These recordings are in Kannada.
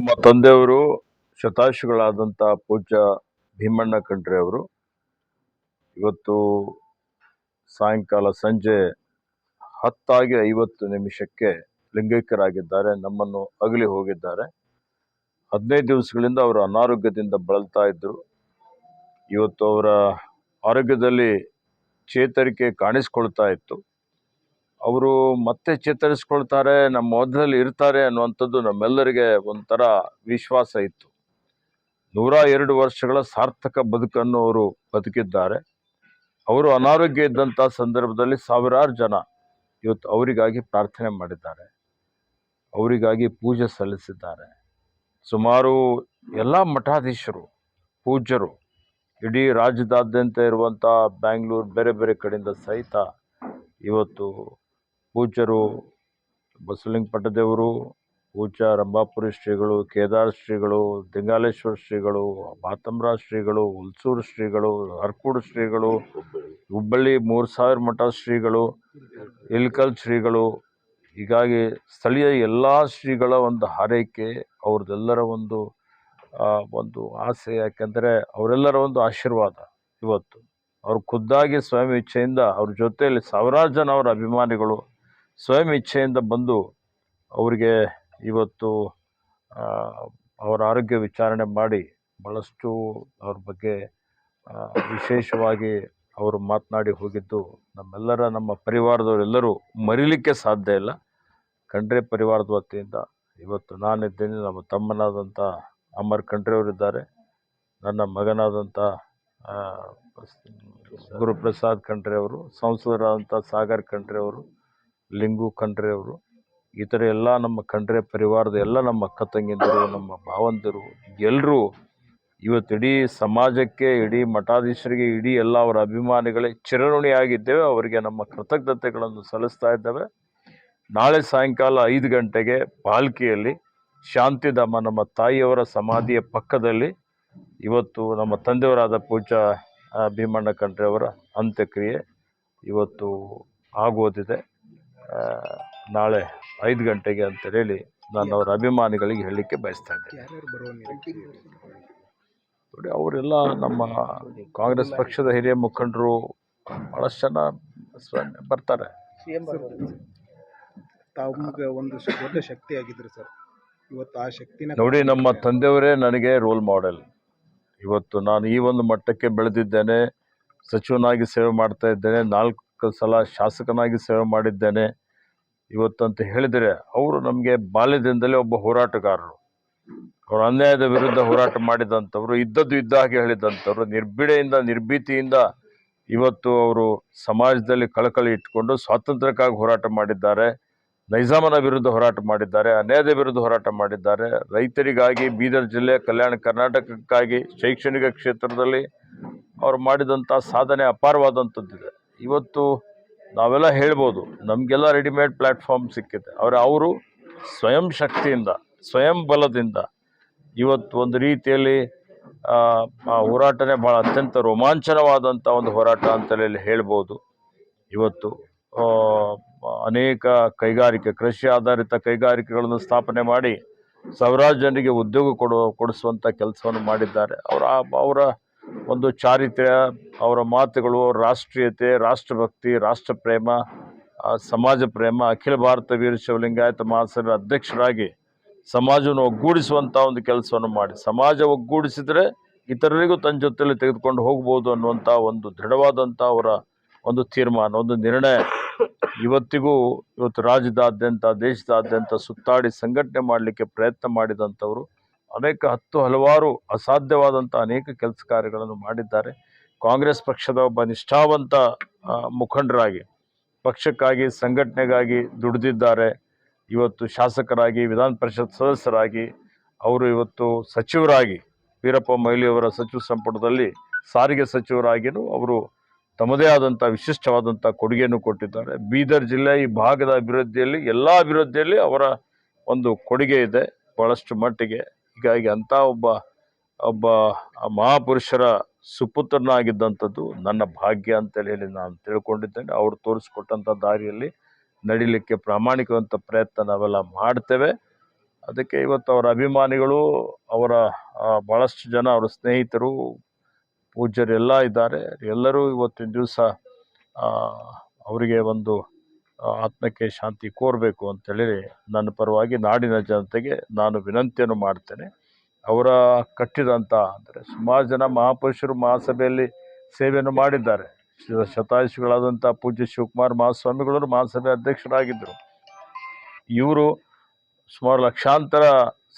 ನಮ್ಮ ತಂದೆಯವರು ಶತಾಯುಷಿಗಳಾದಂಥ ಪೂಜ್ಯ ಭೀಮಣ್ಣ ಖಂಡ್ರೆ ಅವರು. ಇವತ್ತು ಸಾಯಂಕಾಲ ಸಂಜೆ ಹತ್ತಾಗಿ ಐವತ್ತು ನಿಮಿಷಕ್ಕೆ ಲಿಂಗೈಕ್ಯರಾಗಿದ್ದಾರೆ. ನಮ್ಮನ್ನು ಅಗಲಿ ಹೋಗಿದ್ದಾರೆ. ಹದಿನೈದು ದಿವಸಗಳಿಂದ ಅವರು ಅನಾರೋಗ್ಯದಿಂದ ಬಳಲ್ತಾ ಇದ್ದರು ಇವತ್ತು ಅವರ ಆರೋಗ್ಯದಲ್ಲಿ ಚೇತರಿಕೆ ಕಾಣಿಸ್ಕೊಳ್ತಾ ಇತ್ತು. ಅವರು ಮತ್ತೆ ಚೇತರಿಸ್ಕೊಳ್ತಾರೆ, ನಮ್ಮ ಮೊದಲಲ್ಲಿ ಇರ್ತಾರೆ ಅನ್ನುವಂಥದ್ದು ನಮ್ಮೆಲ್ಲರಿಗೆ ಒಂಥರ ವಿಶ್ವಾಸ ಇತ್ತು. ನೂರ ಎರಡು ವರ್ಷಗಳ ಸಾರ್ಥಕ ಬದುಕನ್ನು ಅವರು ಬದುಕಿದ್ದಾರೆ. ಅವರು ಅನಾರೋಗ್ಯ ಇದ್ದಂಥ ಸಂದರ್ಭದಲ್ಲಿ ಸಾವಿರಾರು ಜನ ಇವತ್ತು ಅವರಿಗಾಗಿ ಪ್ರಾರ್ಥನೆ ಮಾಡಿದ್ದಾರೆ. ಅವರಿಗಾಗಿ ಪೂಜೆ ಸಲ್ಲಿಸಿದ್ದಾರೆ. ಸುಮಾರು ಎಲ್ಲ ಮಠಾಧೀಶರು, ಪೂಜ್ಯರು, ಇಡೀ ರಾಜ್ಯದಾದ್ಯಂತ ಇರುವಂಥ ಬ್ಯಾಂಗ್ಳೂರು, ಬೇರೆ ಬೇರೆ ಕಡೆಯಿಂದ ಸಹಿತ ಇವತ್ತು ಪೂಜ್ಯರು ಬಸವಲಿಂಗ ಪಟ್ಟದೇವರು ಪೂಜ್ಯ ರಂಭಾಪುರಿ ಶ್ರೀಗಳು, ಕೇದಾರ್ ಶ್ರೀಗಳು ದಿಂಗಾಲೇಶ್ವರ ಶ್ರೀಗಳು ಬಾತಂಬ್ರ ಶ್ರೀಗಳು, ಹುಲ್ಸೂರು ಶ್ರೀಗಳು ಅರ್ಕೂಡು ಶ್ರೀಗಳು, ಹುಬ್ಬಳ್ಳಿ ಮೂರು ಸಾವಿರ ಮಠ ಶ್ರೀಗಳು, ಇಲ್ಕಲ್ ಶ್ರೀಗಳು. ಹೀಗಾಗಿ ಸ್ಥಳೀಯ ಎಲ್ಲ ಶ್ರೀಗಳ ಒಂದು ಹಾರೈಕೆ, ಅವ್ರದ್ದೆಲ್ಲರ ಒಂದು ಒಂದು ಆಸೆ. ಯಾಕೆಂದರೆ ಅವರೆಲ್ಲರ ಒಂದು ಆಶೀರ್ವಾದ ಇವತ್ತು. ಅವ್ರು ಖುದ್ದಾಗಿ ಸ್ವಾಮಿ ಇಚ್ಛೆಯಿಂದ ಅವ್ರ ಜೊತೆಯಲ್ಲಿ ಸಾವಿರಾರು ಜನ ಅವರ ಅಭಿಮಾನಿಗಳು ಸ್ವಯಂ ಇಚ್ಛೆಯಿಂದ ಬಂದು ಅವರಿಗೆ ಇವತ್ತು ಅವರ ಆರೋಗ್ಯ ವಿಚಾರಣೆ ಮಾಡಿ ಭಾಳಷ್ಟು ಅವ್ರ ಬಗ್ಗೆ ವಿಶೇಷವಾಗಿ ಅವರು ಮಾತನಾಡಿ ಹೋಗಿದ್ದು ನಮ್ಮೆಲ್ಲರ, ನಮ್ಮ ಪರಿವಾರದವರೆಲ್ಲರೂ ಮರಿಲಿಕ್ಕೆ ಸಾಧ್ಯ ಇಲ್ಲ. ಖಂಡ್ರೆ ಪರಿವಾರದ ವತಿಯಿಂದ ಇವತ್ತು ನಾನಿದ್ದೇನೆ. ನಮ್ಮ ತಮ್ಮನಾದಂಥ ಅಮರ್ ಖಂಡ್ರೆ ಅವರಿದ್ದಾರೆ ನನ್ನ ಮಗನಾದಂಥ ಗುರುಪ್ರಸಾದ್ ಖಂಡ್ರೆ ಅವರು, ಸಂಸದರಾದಂಥ ಸಾಗರ್ ಖಂಡ್ರೆ ಅವರು ಲಿಂಗು ಖಂಡ್ರೆ ಅವರು. ಈ ಎಲ್ಲ ನಮ್ಮ ಖಂಡ್ರೆ ಪರಿವಾರದ ಎಲ್ಲ ನಮ್ಮ ಅಕ್ಕ ತಂಗಿಯಂದಿರು, ನಮ್ಮ ಭಾವಂದಿರು ಎಲ್ಲರೂ ಇವತ್ತು ಇಡೀ ಸಮಾಜಕ್ಕೆ, ಇಡೀ ಮಠಾಧೀಶರಿಗೆ, ಇಡೀ ಎಲ್ಲ ಅವರ ಅಭಿಮಾನಿಗಳೇ ಚಿರಋಣಿಯಾಗಿದ್ದೇವೆ ಅವರಿಗೆ ನಮ್ಮ ಕೃತಜ್ಞತೆಗಳನ್ನು ಸಲ್ಲಿಸ್ತಾ ಇದ್ದೇವೆ. ನಾಳೆ ಸಾಯಂಕಾಲ ಐದು ಗಂಟೆಗೆ ಪಾಲ್ಕಿಯಲ್ಲಿ ಶಾಂತಿಧಾಮ ನಮ್ಮ ತಾಯಿಯವರ ಸಮಾಧಿಯ ಪಕ್ಕದಲ್ಲಿ ಇವತ್ತು ನಮ್ಮ ತಂದೆಯವರಾದ ಪೂಜಾ ಭೀಮಣ್ಣ ಖಂಡ್ರೆಯವರ ಅಂತ್ಯಕ್ರಿಯೆ ಇವತ್ತು ಆಗೋದಿದೆ. ನಾಳೆ ಐದು ಗಂಟೆಗೆ ಅಂತ ಹೇಳಿ ನಾನು ಅವರ ಅಭಿಮಾನಿಗಳಿಗೆ ಹೇಳಲಿಕ್ಕೆ ಬಯಸ್ತಾ ಇದ್ದೇನೆ? ನೋಡಿ ಅವರೆಲ್ಲ ನಮ್ಮ ಕಾಂಗ್ರೆಸ್ ಪಕ್ಷದ ಹಿರಿಯ ಮುಖಂಡರು ಭಾಳಷ್ಟು ಜನ ಬರ್ತಾರೆ. ತಮ್ಗೆ ಒಂದು ದೊಡ್ಡ ಶಕ್ತಿ ಆಗಿದ್ರು ಸರ್. ಇವತ್ತು ಆ ಶಕ್ತಿನ ನೋಡಿ ನಮ್ಮ ತಂದೆಯವರೇ ನನಗೆ ರೋಲ್ ಮಾಡೆಲ್. ಇವತ್ತು ನಾನು ಈ ಒಂದು ಮಟ್ಟಕ್ಕೆ ಬೆಳೆದಿದ್ದೇನೆ ಸಚಿವನಾಗಿ ಸೇವೆ ಮಾಡ್ತಾ ಇದ್ದೇನೆ ನಾಲ್ಕು ಸಲ ಶಾಸಕನಾಗಿ ಸೇವೆ ಮಾಡಿದ್ದೇನೆ. ಇವತ್ತಂತ ಹೇಳಿದರೆ ಅವರು ನಮಗೆ ಬಾಲ್ಯದಿಂದಲೇ ಒಬ್ಬ ಹೋರಾಟಗಾರರು. ಅವರು ಅನ್ಯಾಯದ ವಿರುದ್ಧ ಹೋರಾಟ ಮಾಡಿದಂಥವ್ರು, ಇದ್ದದ್ದು ಇದ್ದ ಹಾಗೆ ಹೇಳಿದಂಥವ್ರು ನಿರ್ಬಿಡೆಯಿಂದ ನಿರ್ಭೀತಿಯಿಂದ ಇವತ್ತು ಅವರು ಸಮಾಜದಲ್ಲಿ ಕಳಕಳಿ ಇಟ್ಟುಕೊಂಡು ಸ್ವಾತಂತ್ರ್ಯಕ್ಕಾಗಿ ಹೋರಾಟ ಮಾಡಿದ್ದಾರೆ, ನೈಜಾಮನ ವಿರುದ್ಧ ಹೋರಾಟ ಮಾಡಿದ್ದಾರೆ, ಅನ್ಯಾಯದ ವಿರುದ್ಧ ಹೋರಾಟ ಮಾಡಿದ್ದಾರೆ. ರೈತರಿಗಾಗಿ ಬೀದರ್ ಜಿಲ್ಲೆ, ಕಲ್ಯಾಣ ಕರ್ನಾಟಕಕ್ಕಾಗಿ, ಶೈಕ್ಷಣಿಕ ಕ್ಷೇತ್ರದಲ್ಲಿ ಅವರು ಮಾಡಿದಂಥ ಸಾಧನೆ ಅಪಾರವಾದಂಥದ್ದಿದೆ. ಇವತ್ತು ನಾವೆಲ್ಲ ಹೇಳ್ಬೋದು ನಮಗೆಲ್ಲ ರೆಡಿಮೇಡ್ ಪ್ಲ್ಯಾಟ್ಫಾರ್ಮ್ ಸಿಕ್ಕಿದೆ. ಆದರೆ ಅವರು ಸ್ವಯಂ ಶಕ್ತಿಯಿಂದ ಸ್ವಯಂ ಬಲದಿಂದ ಇವತ್ತು ಒಂದು ರೀತಿಯಲ್ಲಿ ಆ, ಹೋರಾಟನೇ ಭಾಳ ಅತ್ಯಂತ ರೋಮಾಂಚನವಾದಂಥ ಒಂದು ಹೋರಾಟ ಅಂತೇಳಿ ಹೇಳ್ಬೋದು. ಇವತ್ತು ಅನೇಕ ಕೈಗಾರಿಕೆ ಕೃಷಿ ಆಧಾರಿತ ಕೈಗಾರಿಕೆಗಳನ್ನು ಸ್ಥಾಪನೆ ಮಾಡಿ ಸಾವಿರಾರು ಜನರಿಗೆ ಉದ್ಯೋಗ ಕೊಡುವ ಕೊಡಿಸುವಂಥ ಕೆಲಸವನ್ನು ಮಾಡಿದ್ದಾರೆ. ಅವರ ಅವರ ಒಂದು ಚಾರಿತ್ರ್ಯ, ಅವರ ಮಾತುಗಳು, ರಾಷ್ಟ್ರೀಯತೆ, ರಾಷ್ಟ್ರಭಕ್ತಿ ರಾಷ್ಟ್ರ ಪ್ರೇಮ ಸಮಾಜ ಪ್ರೇಮ, ಅಖಿಲ ಭಾರತ ವೀರ ಶಿವಲಿಂಗಾಯತ ಮಹಾಸಭೆ ಅಧ್ಯಕ್ಷರಾಗಿ ಸಮಾಜವನ್ನು ಒಗ್ಗೂಡಿಸುವಂಥ ಒಂದು ಕೆಲಸವನ್ನು ಮಾಡಿ. ಸಮಾಜ ಒಗ್ಗೂಡಿಸಿದರೆ ಇತರರಿಗೂ ತನ್ನ ಜೊತೆಯಲ್ಲಿ ತೆಗೆದುಕೊಂಡು ಹೋಗ್ಬೋದು ಅನ್ನುವಂಥ ಒಂದು ದೃಢವಾದಂಥ ಅವರ ಒಂದು ತೀರ್ಮಾನ, ಒಂದು ನಿರ್ಣಯ. ಇವತ್ತಿಗೂ ಇವತ್ತು ರಾಜ್ಯದಾದ್ಯಂತ, ದೇಶದಾದ್ಯಂತ ಸುತ್ತಾಡಿ ಸಂಘಟನೆ ಮಾಡಲಿಕ್ಕೆ ಪ್ರಯತ್ನ ಮಾಡಿದಂಥವರು ಅನೇಕ ಹತ್ತು ಹಲವಾರು ಅಸಾಧ್ಯವಾದಂಥ ಅನೇಕ ಕೆಲಸ ಕಾರ್ಯಗಳನ್ನು ಮಾಡಿದ್ದಾರೆ. ಕಾಂಗ್ರೆಸ್ ಪಕ್ಷದ ಒಬ್ಬ ನಿಷ್ಠಾವಂತ ಮುಖಂಡರಾಗಿ, ಪಕ್ಷಕ್ಕಾಗಿ, ಸಂಘಟನೆಗಾಗಿ ದುಡಿದಿದ್ದಾರೆ. ಇವತ್ತು ಶಾಸಕರಾಗಿ, ವಿಧಾನ ಪರಿಷತ್ ಸದಸ್ಯರಾಗಿ, ಅವರು ಇವತ್ತು ಸಚಿವರಾಗಿ, ವೀರಪ್ಪ ಮೊಯ್ಲಿಯವರ ಸಚಿವ ಸಂಪುಟದಲ್ಲಿ ಸಾರಿಗೆ ಸಚಿವರಾಗಿಯೂ ಅವರು ತಮ್ಮದೇ ಆದಂಥ ವಿಶಿಷ್ಟವಾದಂಥ ಕೊಡುಗೆಯನ್ನು ಕೊಟ್ಟಿದ್ದಾರೆ. ಬೀದರ್ ಜಿಲ್ಲೆ ಈ ಭಾಗದ ಅಭಿವೃದ್ಧಿಯಲ್ಲಿ, ಎಲ್ಲ ಅಭಿವೃದ್ಧಿಯಲ್ಲಿ ಅವರ ಒಂದು ಕೊಡುಗೆ ಇದೆ ಭಾಳಷ್ಟು ಮಟ್ಟಿಗೆ. ಹೀಗಾಗಿ ಅಂಥ ಒಬ್ಬ ಒಬ್ಬ ಮಹಾಪುರುಷರ ಸುಪುತ್ರನಾಗಿದ್ದಂಥದ್ದು ನನ್ನ ಭಾಗ್ಯ ಅಂತೇಳಿ ಹೇಳಿ ನಾನು ತಿಳ್ಕೊಂಡಿದ್ದೇನೆ. ಅವರು ತೋರಿಸ್ಕೊಟ್ಟಂಥ ದಾರಿಯಲ್ಲಿ ನಡಿಲಿಕ್ಕೆ ಪ್ರಾಮಾಣಿಕವಂತ ಪ್ರಯತ್ನ ನಾವೆಲ್ಲ ಮಾಡ್ತೇವೆ. ಅದಕ್ಕೆ ಇವತ್ತು ಅವರ ಅಭಿಮಾನಿಗಳು, ಅವರ ಭಾಳಷ್ಟು ಜನ ಅವರ ಸ್ನೇಹಿತರು, ಪೂಜ್ಯರೆಲ್ಲ ಇದ್ದಾರೆ. ಎಲ್ಲರೂ ಇವತ್ತಿನ ದಿವಸ ಅವರಿಗೆ ಒಂದು ಆತ್ಮಕ್ಕೆ ಶಾಂತಿ ಕೋರಬೇಕು ಅಂತೇಳಿ ನನ್ನ ಪರವಾಗಿ ನಾಡಿನ ಜನತೆಗೆ ನಾನು ವಿನಂತಿಯನ್ನು ಮಾಡ್ತೇನೆ. ಅವರ ಕಟ್ಟಿದಂಥ ಅಂದರೆ ಸುಮಾರು ಜನ ಮಹಾಪುರುಷರು ಮಹಾಸಭೆಯಲ್ಲಿ ಸೇವೆಯನ್ನು ಮಾಡಿದ್ದಾರೆ. ಶತಾಯುಷಿಗಳಾದಂಥ ಪೂಜ್ಯ ಶಿವಕುಮಾರ್ ಮಹಾಸ್ವಾಮಿಗಳು ಮಹಾಸಭೆ ಅಧ್ಯಕ್ಷರಾಗಿದ್ದರು. ಇವರು ಸುಮಾರು ಲಕ್ಷಾಂತರ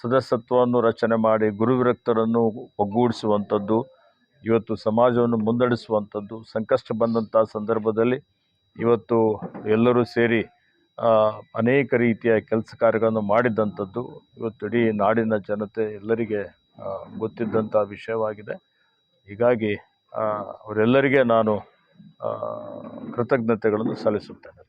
ಸದಸ್ಯತ್ವವನ್ನು ರಚನೆ ಮಾಡಿ ಗುರುವಿರಕ್ತರನ್ನು ಒಗ್ಗೂಡಿಸುವಂಥದ್ದು ಇವತ್ತು ಸಮಾಜವನ್ನು ಮುನ್ನಡೆಸುವಂಥದ್ದು ಸಂಕಷ್ಟ ಬಂದಂಥ ಸಂದರ್ಭದಲ್ಲಿ ಇವತ್ತು ಎಲ್ಲರೂ ಸೇರಿ ಅನೇಕ ರೀತಿಯ ಕೆಲಸ ಕಾರ್ಯಗಳನ್ನು ಮಾಡಿದ್ದಂಥದ್ದು ಇವತ್ತು ಇಡೀ ನಾಡಿನ ಜನತೆ ಎಲ್ಲರಿಗೆ ಗೊತ್ತಿದ್ದಂಥ ವಿಷಯವಾಗಿದೆ. ಹೀಗಾಗಿ ಅವರೆಲ್ಲರಿಗೆ ನಾನು ಕೃತಜ್ಞತೆಗಳನ್ನು ಸಲ್ಲಿಸುತ್ತೇನೆ.